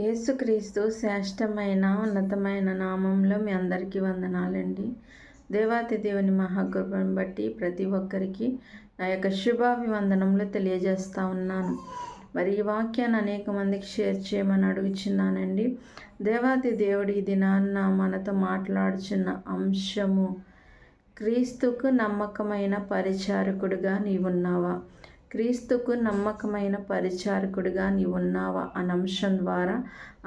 యేసుక్రీస్తు శ్రేష్టమైన ఉన్నతమైన నామంలో మీ అందరికీ వందనాలండి. దేవాతి దేవుని మహాకృపను బట్టి ప్రతి ఒక్కరికి నా యొక్క శుభాభివందనములు తెలియజేస్తూ ఉన్నాను. మరి ఈ వాక్యాన్ని అనేక మందికి షేర్ చేయమని అడుగుచున్నానండి. దేవాతి దేవుడి ఈ నాన్న మనతో మాట్లాడుచున్న అంశము క్రీస్తుకు నమ్మకమైన పరిచారకుడుగా నీవున్నావా? క్రీస్తుకు నమ్మకమైన పరిచారకుడిగా నీవు ఉన్నావా అన్న అంశం ద్వారా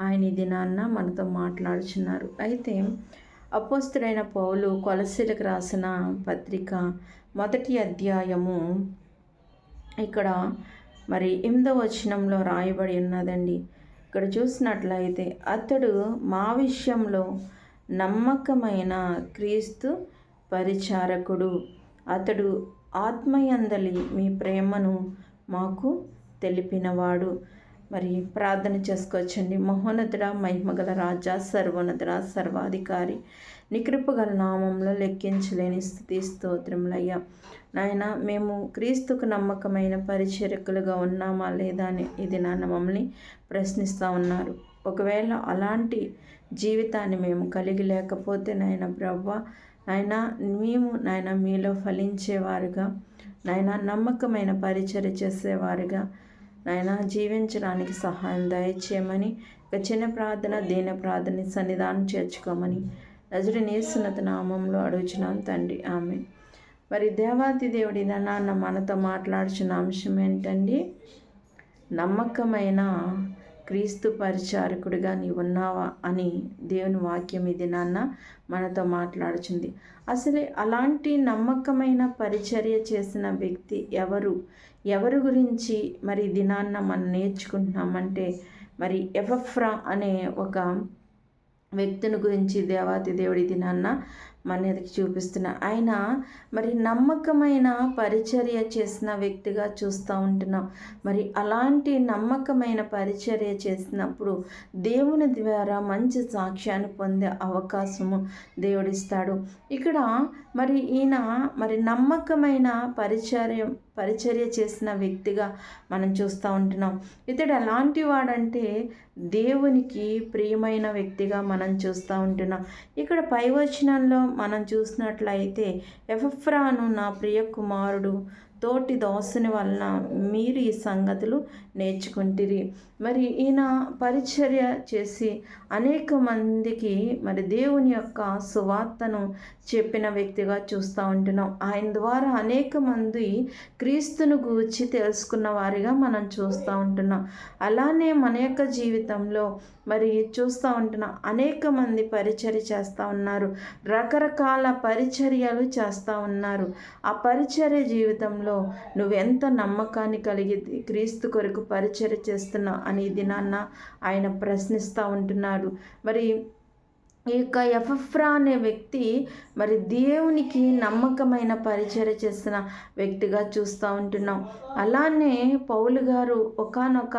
ఆయన ఈ దినాన్న మనతో మాట్లాడుచున్నారు. అయితే అపోస్తుడైన పౌలు కొలసీలకు రాసిన పత్రిక మొదటి అధ్యాయము ఇక్కడ మరి ఎనిమిదవ వచనంలో రాయబడి ఉన్నదండి. ఇక్కడ చూసినట్లయితే అతడు మా విషయంలో నమ్మకమైన క్రీస్తు పరిచారకుడు. అతడు ఆత్మయందలి మీ ప్రేమను మాకు తెలిపినవాడు. మరి ప్రార్థన చేసుకోవచ్చండి. మహోన్నతుడ మహిమగల రాజా సర్వోన్నతుడ సర్వాధికారి. నికృపగల నామంలో లెక్కించలేని స్థుతి స్తోత్రములయ్యా. నాయన మేము క్రీస్తుకు నమ్మకమైన పరిచరకులుగా ఉన్నామా లేదా అని ఇది నాన్న మమ్మల్ని ప్రశ్నిస్తూ ఉన్నారు. ఒకవేళ అలాంటి జీవితాన్ని మేము కలిగి లేకపోతే నాయన బ్రవ్వ నాయన మేము నాయన మీలో ఫలించేవారుగా. నాయన నమ్మకమైన పరిచర్య చేసేవారుగా. నాయన జీవించడానికి సహాయం దయచేయమని ఒక చిన్న ప్రార్థన దీన ప్రార్థన సన్నిధానం చేర్చుకోమని. నజుడి నేస్తున్నత నామంలో అడుగుచున్నాను తండ్రి. ఆమె మరి దేవాది దేవుడి నాన్న మనతో మాట్లాడుచున్న అంశం ఏంటండి? నమ్మకమైన క్రీస్తు పరిచారకుడిగా నీ ఉన్నావా అని దేవుని వాక్యం ఇది నాన్న మనతో మాట్లాడుచుంది. అసలే అలాంటి నమ్మకమైన పరిచర్య చేసిన వ్యక్తి ఎవరు? ఎవరి గురించి మరి దినాన్న మనం నేర్చుకుంటున్నామంటే మరి ఎఫఫ్రా అనే ఒక వ్యక్తిని గురించి దేవాతి దేవుడి దినాన్న మన ఎదుగు ఆయన మరి నమ్మకమైన పరిచర్య చేసిన వ్యక్తిగా చూస్తూ ఉంటున్నాం మరి అలాంటి నమ్మకమైన పరిచర్య చేసినప్పుడు దేవుని ద్వారా మంచి సాక్ష్యాన్ని పొందే అవకాశము దేవుడిస్తాడు. ఇక్కడ మరి ఈయన మరి నమ్మకమైన పరిచర్య పరిచర్య చేసిన వ్యక్తిగా మనం చూస్తూ ఉంటున్నాం. ఇతడు ఎలాంటి వాడంటే దేవునికి ప్రియమైన వ్యక్తిగా మనం చూస్తూ ఉంటున్నాం. ఇక్కడ పై వచనంలో మనం చూసినట్లయితే ఎఫ్రాను నా ప్రియ కుమారుడు తోటి దోసని వలన మీరు ఈ సంగతులు నేర్చుకుంటిరి. మరి ఈయన పరిచర్య చేసి అనేక మందికి మరి దేవుని యొక్క సువార్తను చెప్పిన వ్యక్తిగా చూస్తూ ఉంటున్నాం. ఆయన ద్వారా అనేక మంది క్రీస్తును గూర్చి తెలుసుకున్న వారిగా మనం చూస్తూ ఉంటున్నాం. అలానే మన యొక్క జీవితంలో మరి చూస్తూ ఉంటున్నాం. అనేక మంది పరిచర్య చేస్తూ ఉన్నారు. రకరకాల పరిచర్యలు చేస్తూ ఉన్నారు. ఆ పరిచర్య జీవితంలో నువ్వెంత నమ్మకాన్ని కలిగి క్రీస్తు కొరకు పరిచయం చేస్తున్నావు? అని దినాన్న ఆయన ప్రశ్నిస్తూ ఉంటున్నాడు. మరి ఈ యొక్క ఎఫ్రా అనే వ్యక్తి మరి దేవునికి నమ్మకమైన పరిచయం చేసిన వ్యక్తిగా చూస్తూ ఉంటున్నాం. అలానే పౌలు గారు ఒకనొక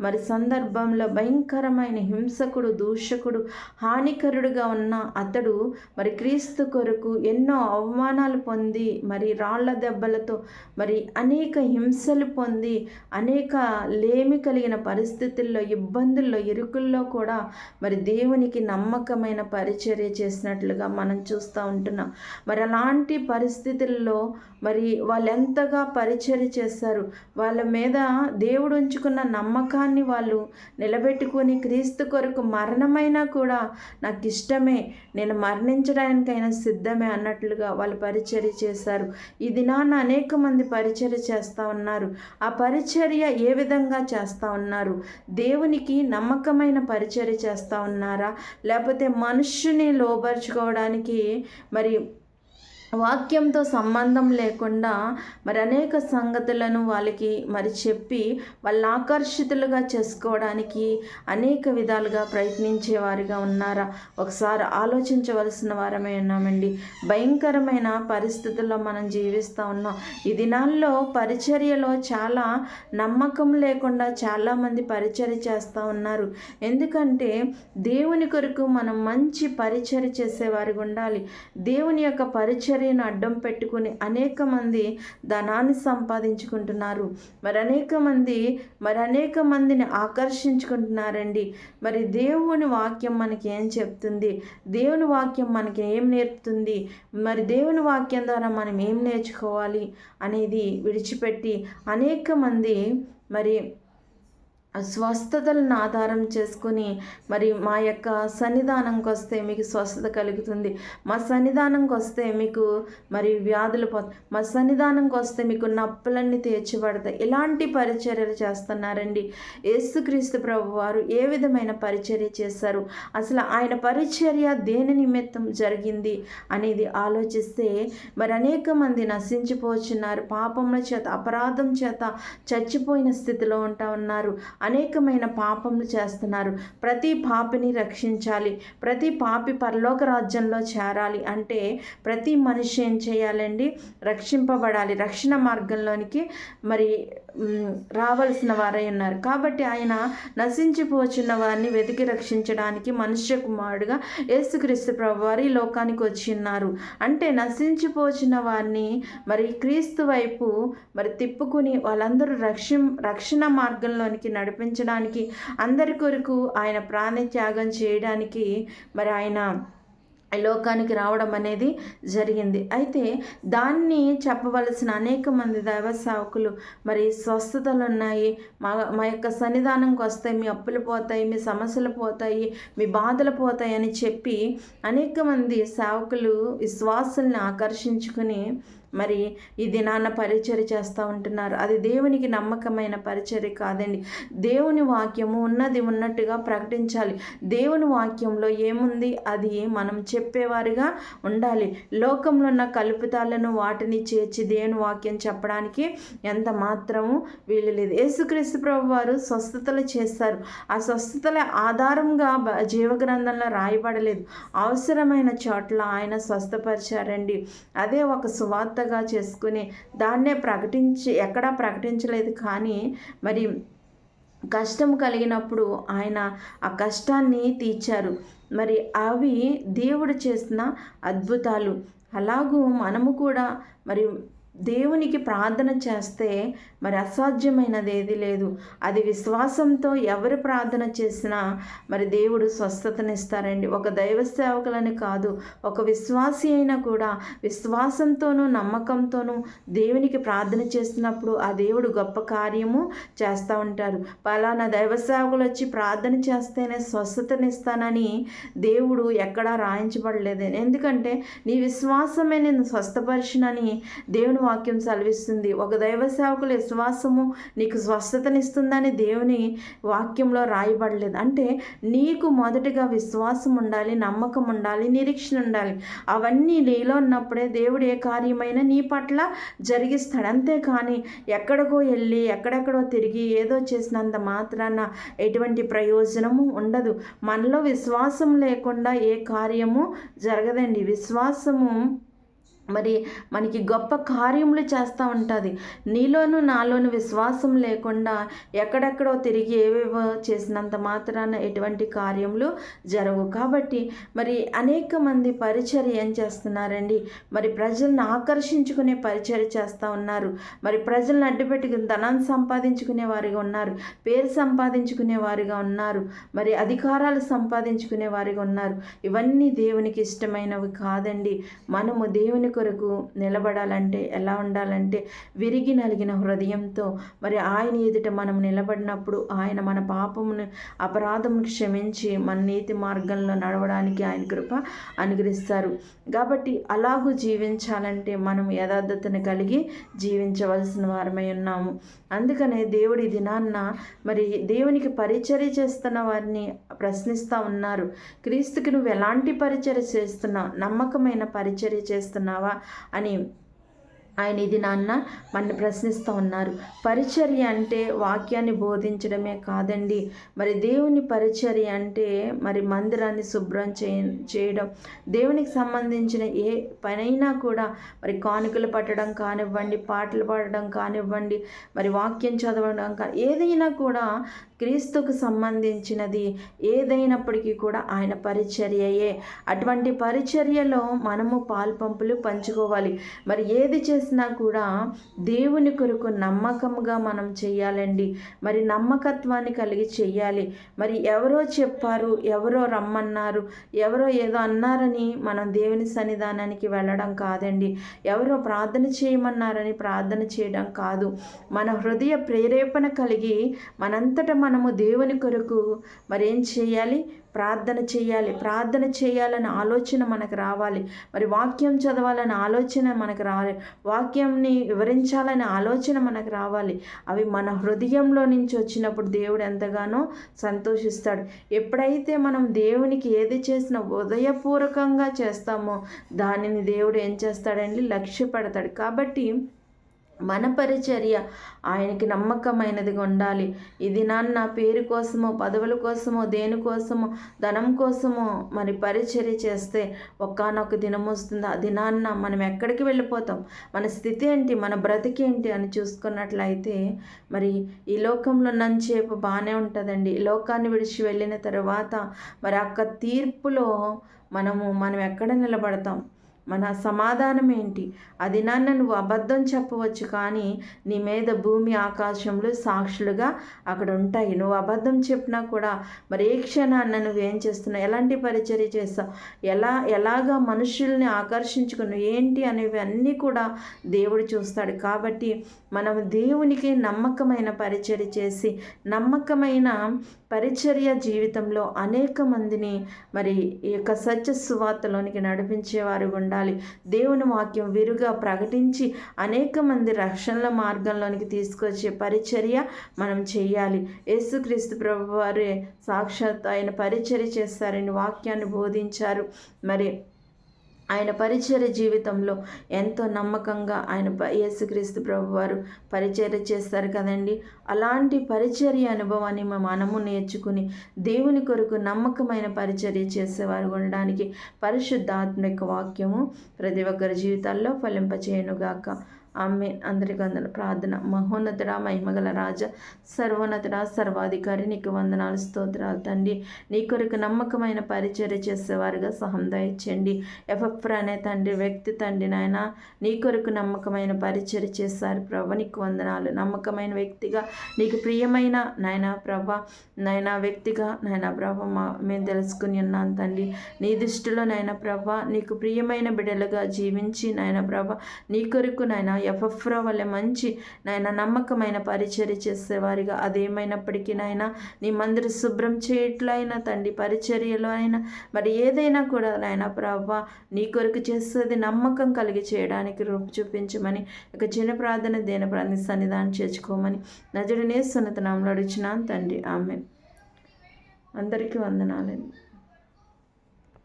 మరి సందర్భంలో భయంకరమైన హింసకుడు దూషకుడు హానికరుడుగా ఉన్న అతడు మరి క్రీస్తు కొరకు ఎన్నో అవమానాలు పొంది మరి రాళ్ళ దెబ్బలతో మరి అనేక హింసలు పొంది అనేక లేమి కలిగిన పరిస్థితుల్లో ఇబ్బందుల్లో ఇరుకుల్లో కూడా మరి దేవునికి నమ్మకమైన పరిచర్య చేసినట్లుగా మనం చూస్తూ ఉంటున్నాం. మరి అలాంటి పరిస్థితుల్లో మరి వాళ్ళు ఎంతగా పరిచర్య చేస్తారు వాళ్ళ మీద దేవుడు ఉంచుకున్న నమ్మకాన్ని వాళ్ళు నిలబెట్టుకొని క్రీస్తు కొరకు మరణమైనా కూడా నాకు ఇష్టమే నేను మరణించడానికైనా సిద్ధమే అన్నట్లుగా వాళ్ళు పరిచర్య చేశారు. ఈ దినాన అనేక మంది పరిచర్య చేస్తూ ఉన్నారు. ఆ పరిచర్య ఏ విధంగా చేస్తూ ఉన్నారు? దేవునికి నమ్మకమైన పరిచర్య చేస్తూ ఉన్నారా? లేకపోతే మనుషుని లోపరుచుకోవడానికి మరి వాక్యంతో సంబంధం లేకుండా మరి అనేక సంగతులను వాళ్ళకి మరి చెప్పి వాళ్ళ ఆకర్షితులుగా చేసుకోవడానికి అనేక విధాలుగా ప్రయత్నించేవారిగా ఉన్నారా? ఒకసారి ఆలోచించవలసిన వారమే ఉన్నామండి. భయంకరమైన పరిస్థితుల్లో మనం జీవిస్తూ ఉన్నాం. ఈ దినాల్లో పరిచర్యలో చాలా నమ్మకం లేకుండా చాలామంది పరిచర్య చేస్తూ ఉన్నారు. ఎందుకంటే దేవుని కొరకు మనం మంచి పరిచర్య చేసేవారిగా ఉండాలి. దేవుని యొక్క పరిచర్య పరిచర్యను అడ్డం పెట్టుకుని అనేక మంది ధనాన్ని సంపాదించుకుంటున్నారు. మరి అనేక మంది మరి అనేక మందిని ఆకర్షించుకుంటున్నారండి. మరి దేవుని వాక్యం మనకి ఏం చెప్తుంది? దేవుని వాక్యం మనకి ఏం నేర్పుతుంది? మరి దేవుని వాక్యం ద్వారా మనం ఏం నేర్చుకోవాలి? అనేది విడిచిపెట్టి అనేక మంది మరి స్వస్థతలను ఆధారం చేసుకుని మరి మా యొక్క సన్నిధానంకి వస్తే మీకు స్వస్థత కలుగుతుంది. మా సన్నిధానంకి వస్తే మీకు మరి వ్యాధులు పో మా సన్నిధానంకి వస్తే మీకు నప్పులన్నీ తీర్చబడతాయి ఇలాంటి పరిచర్యలు చేస్తున్నారండి? యేసుక్రీస్తు ప్రభు వారు ఏ విధమైన పరిచర్య చేశారు? అసలు ఆయన పరిచర్య దేని నిమిత్తం జరిగింది అనేది ఆలోచిస్తే మరి అనేక మంది నశించిపోచున్నారు. పాపముల చేత అపరాధం చేత చచ్చిపోయిన స్థితిలో ఉంటా ఉన్నారు. అనేకమైన పాపములు చేస్తున్నారు. ప్రతి పాపిని రక్షించాలి. ప్రతి పాపి పరలోక రాజ్యంలో చేరాలి అంటే ప్రతి మనిషి ఏం చేయాలండి? రక్షింపబడాలి. రక్షణ మార్గంలోనికి మరి రావాల్సిన వారై ఉన్నారు. కాబట్టి ఆయన నశించిపోచున్న వారిని వెతికి రక్షించడానికి మనుష్య కుమారుడుగా యేసుక్రీస్తు ప్రభు వారి లోకానికి వచ్చి ఉన్నారు. అంటే నశించిపోచిన వారిని మరి క్రీస్తు వైపు మరి తిప్పుకుని వాళ్ళందరూ రక్ష రక్షణ మార్గంలోనికి నడిపించడానికి అందరి కొరకు ఆయన ప్రాణ త్యాగం చేయడానికి మరి ఆయన లోకానికి రావడం అనేది జరిగింది. అయితే దాన్ని చెప్పవలసిన అనేక మంది దైవ సేవకులు మరి స్వస్థతలు ఉన్నాయి. మా మా యొక్క సన్నిధానంకి వస్తాయి మీ అప్పులు పోతాయి మీ సమస్యలు పోతాయి మీ బాధలు పోతాయి అని చెప్పి అనేక మంది సేవకులు విశ్వాసుల్ని ఆకర్షించుకుని మరి ఈ దినాన్న పరిచర్య చేస్తూ ఉంటున్నారు. అది దేవునికి నమ్మకమైన పరిచర్య కాదండి. దేవుని వాక్యము ఉన్నది ఉన్నట్టుగా ప్రకటించాలి. దేవుని వాక్యంలో ఏముంది? అది మనం చెప్పేవారిగా ఉండాలి. లోకంలో ఉన్న కలుపుతాలను వాటిని చేర్చి దేవుని వాక్యం చెప్పడానికి ఎంత మాత్రము వీలు లేదు. యేసుక్రీస్తు ప్రభు వారు స్వస్థతలు చేస్తారు. ఆ స్వస్థతల ఆధారంగా జీవగ్రంథంలో రాయబడలేదు. అవసరమైన చోట్ల ఆయన స్వస్థపరిచారండి. అదే ఒక సువార్త వార్తగా చేసుకుని దాన్నే ప్రకటించి ఎక్కడా ప్రకటించలేదు కానీ మరి కష్టం కలిగినప్పుడు ఆయన ఆ కష్టాన్ని తీర్చారు. మరి అవి దేవుడు చేసిన అద్భుతాలు. అలాగూ మనము కూడా మరి దేవునికి ప్రార్థన చేస్తే మరి అసాధ్యమైనది ఏది లేదు. అది విశ్వాసంతో ఎవరు ప్రార్థన చేసినా మరి దేవుడు స్వస్థతనిస్తారండి. ఒక దైవ సేవకులని కాదు ఒక విశ్వాసి అయినా కూడా విశ్వాసంతోనూ నమ్మకంతోనూ దేవునికి ప్రార్థన చేసినప్పుడు ఆ దేవుడు గొప్ప కార్యము చేస్తూ ఉంటారు. పలానా దైవ సేవకులు వచ్చి ప్రార్థన చేస్తేనే స్వస్థతనిస్తానని దేవుడు ఎక్కడా రాయించబడలేదు. ఎందుకంటే నీ విశ్వాసమే నేను స్వస్థపరిచినని దేవుని వాక్యం సెలవిస్తుంది. ఒక దైవ సేవకుల విశ్వాసము నీకు స్వస్థతనిస్తుందని దేవుని వాక్యంలో రాయబడలేదు. అంటే నీకు మొదటిగా విశ్వాసం ఉండాలి నమ్మకం ఉండాలి నిరీక్షణ ఉండాలి. అవన్నీ నీలో ఉన్నప్పుడే దేవుడు ఏ కార్యమైనా నీ పట్ల జరిగిస్తాడు. అంతేకాని ఎక్కడికో వెళ్ళి ఎక్కడెక్కడో తిరిగి ఏదో చేసినంత మాత్రాన ఎటువంటి ప్రయోజనము ఉండదు. మనలో విశ్వాసం లేకుండా ఏ కార్యము జరగదండి. విశ్వాసము మరి మనకి గొప్ప కార్యములు చేస్తూ ఉంటుంది. నీలోను నాలోను విశ్వాసం లేకుండా ఎక్కడెక్కడో తిరిగి ఏవేవో చేసినంత మాత్రాన ఎటువంటి కార్యములు జరగవు. కాబట్టి మరి అనేక మంది పరిచర్య ఏం చేస్తున్నారండి? మరి ప్రజలను ఆకర్షించుకునే పరిచర్య చేస్తూ ఉన్నారు. మరి ప్రజలను అడ్డుపెట్టుకుని ధనాన్ని సంపాదించుకునే వారిగా ఉన్నారు. పేరు సంపాదించుకునే వారిగా ఉన్నారు. మరి అధికారాలు సంపాదించుకునే వారిగా ఉన్నారు. ఇవన్నీ దేవునికి ఇష్టమైనవి కాదండి. మనము దేవుని కొరకు నిలబడాలంటే ఎలా ఉండాలంటే విరిగి నలిగిన హృదయంతో మరి ఆయన ఎదుట మనం నిలబడినప్పుడు ఆయన మన పాపమును అపరాధమును క్షమించి మన నీతి మార్గంలో నడవడానికి ఆయన కృప అనుగ్రహిస్తారు. కాబట్టి అలాగూ జీవించాలంటే మనం యథార్థతను కలిగి జీవించవలసిన వారమై ఉన్నాము. అందుకనే దేవుడి దినాన్న మరి దేవునికి పరిచర్య చేస్తున్న వారిని ప్రశ్నిస్తూ ఉన్నారు. క్రీస్తుకి నువ్వు ఎలాంటి పరిచర్య చేస్తున్నావు? నమ్మకమైన పరిచర్య చేస్తున్నావా? అని ఆయన ఇది నాన్న మన ప్రశ్నిస్తూ ఉన్నారు. పరిచర్య అంటే వాక్యాన్ని బోధించడమే కాదండి. మరి దేవుని పరిచర్య అంటే మరి మందిరాన్ని శుభ్రం చేయడం. దేవునికి సంబంధించిన ఏ పనైనా కూడా మరి కానుకలు పట్టడం కానివ్వండి పాటలు పాడడం కానివ్వండి మరి వాక్యం చదవడం కానీ ఏదైనా కూడా క్రీస్తుకు సంబంధించినది ఏదైనప్పటికీ కూడా ఆయన పరిచర్యయే. అటువంటి పరిచర్యలో మనము పాల్పంపులు పంచుకోవాలి. మరి ఏది చేసినా కూడా దేవుని కొరకు నమ్మకంగా మనం చేయాలండి. మరి నమ్మకత్వాన్ని కలిగి చెయ్యాలి మరి ఎవరో చెప్పారు ఎవరో రమ్మన్నారు ఎవరో ఏదో అన్నారని మనం దేవుని సన్నిధానానికి వెళ్ళడం కాదండి. ఎవరో ప్రార్థన చేయమన్నారని ప్రార్థన చేయడం కాదు. మన హృదయ ప్రేరేపణ కలిగి మనంతట మనము దేవుని కొరకు మరి ఏం చేయాలి? ప్రార్థన చేయాలి. ప్రార్థన చేయాలనే ఆలోచన మనకు రావాలి. మరి వాక్యం చదవాలనే ఆలోచన మనకు రావాలి. వాక్యంని వివరించాలనే ఆలోచన మనకు రావాలి. అవి మన హృదయంలో నుంచి వచ్చినప్పుడు దేవుడు ఎంతగానో సంతోషిస్తాడు. ఎప్పుడైతే మనం దేవునికి ఏది చేసినా ఉదయపూర్వకంగా చేస్తామో దానిని దేవుడు ఏం చేస్తాడండి? లక్ష్య పెడతాడు కాబట్టి మన పరిచర్య ఆయనకి నమ్మకమైనదిగా ఉండాలి. ఇది నాన్న పేరు కోసమో పదవుల కోసమో దేనికోసమో ధనం కోసమో మరి పరిచర్య చేస్తే ఒక్కనొక దినం వస్తుంది. ఆ దినాన్న మనం ఎక్కడికి వెళ్ళిపోతాం? మన స్థితి ఏంటి? మన బ్రతికేంటి అని చూసుకున్నట్లయితే మరి ఈ లోకంలో నంచేపు బాగానే ఉంటుందండి. ఈ లోకాన్ని విడిచి వెళ్ళిన తర్వాత మరి అక్క తీర్పులో మనము మనం ఎక్కడ నిలబడతాం? మన సమాధానం ఏంటి అది నాన్న నువ్వు అబద్ధం చెప్పవచ్చు కానీ నీ మీద భూమి ఆకాశంలో సాక్షులుగా అక్కడ ఉంటాయి నువ్వు అబద్ధం చెప్పినా కూడా మరి ఏ క్షణాన్న నువ్వేం చేస్తున్నావు? ఎలాంటి పరిచర్య చేస్తావు? ఎలా ఎలాగా మనుషుల్ని ఆకర్షించుకున్నావు? ఏంటి అనేవి అన్నీ కూడా దేవుడు చూస్తాడు. కాబట్టి మనం దేవునికి నమ్మకమైన పరిచర్య చేసి నమ్మకమైన పరిచర్య జీవితంలో అనేక మందిని మరి ఈ యొక్క సత్య సువార్తలోనికి నడిపించేవారు ఉండాలి దేవుని వాక్యం విరుగా ప్రకటించి అనేక మంది రక్షణల మార్గంలోనికి తీసుకొచ్చే పరిచర్య మనం చేయాలి. యేసుక్రీస్తు ప్రభు వారే సాక్షాత్ ఆయన పరిచర్య చేస్తారని వాక్యాన్ని బోధించారు. మరి ఆయన పరిచర్య జీవితంలో ఎంతో నమ్మకంగా ఆయన యేసుక్రీస్తు ప్రభు వారు పరిచర్య చేస్తారు కదండి. అలాంటి పరిచర్య అనుభవాన్ని మనము నేర్చుకుని దేవుని కొరకు నమ్మకమైన పరిచర్య చేసేవారు ఉండడానికి పరిశుద్ధాత్మిక వాక్యము ప్రతి ఒక్కరి జీవితాల్లో ఫలింపచేయనుగాక. ఆమె అందరికి వందన ప్రార్థన. మహోన్నతుడా మహిమగల రాజ సర్వోన్నతుడా సర్వాధికారి నీకు వందనాలు స్తోత్రాలు తండ్రి. నీ కొరకు నమ్మకమైన పరిచర్య చేసేవారుగా సహం దయచండి ఎఫ్ఎఫ్ర అనే తండ్రి వ్యక్తి తండ్రి నాయన నీ కొరకు నమ్మకమైన పరిచర్య చేశారు ప్రభ. నీకు వందనాలు. నమ్మకమైన వ్యక్తిగా నీకు ప్రియమైన నాయన ప్రభ నాయన వ్యక్తిగా నాయన ప్రభ మా మేము తెలుసుకుని ఉన్నాను తండ్రి. నీ దృష్టిలో నాయన ప్రభ నీకు ప్రియమైన బిడ్డలుగా జీవించి నాయన ప్రభ నీ కొరకు నాయన ఎఫ్ఎఫ్రా వల్ల మంచి నాయన నమ్మకమైన పరిచర్య చేసేవారిగా. అదేమైనప్పటికీ నాయన నీ మందిర శుభ్రం చేయట్లో అయినా తండ్రి పరిచర్యలో అయినా మరి ఏదైనా కూడా నాయన ప్రభా నీ కొరకు చేసేది నమ్మకం కలిగి చేయడానికి రూపు చూపించమని ఒక చిన్న ప్రార్థన దేని ప్రార్థన సన్నిధానం చేర్చుకోమని నజుడినే సున్నత అడిచినాను తండ్రి. ఆమె అందరికీ వందనాలండి.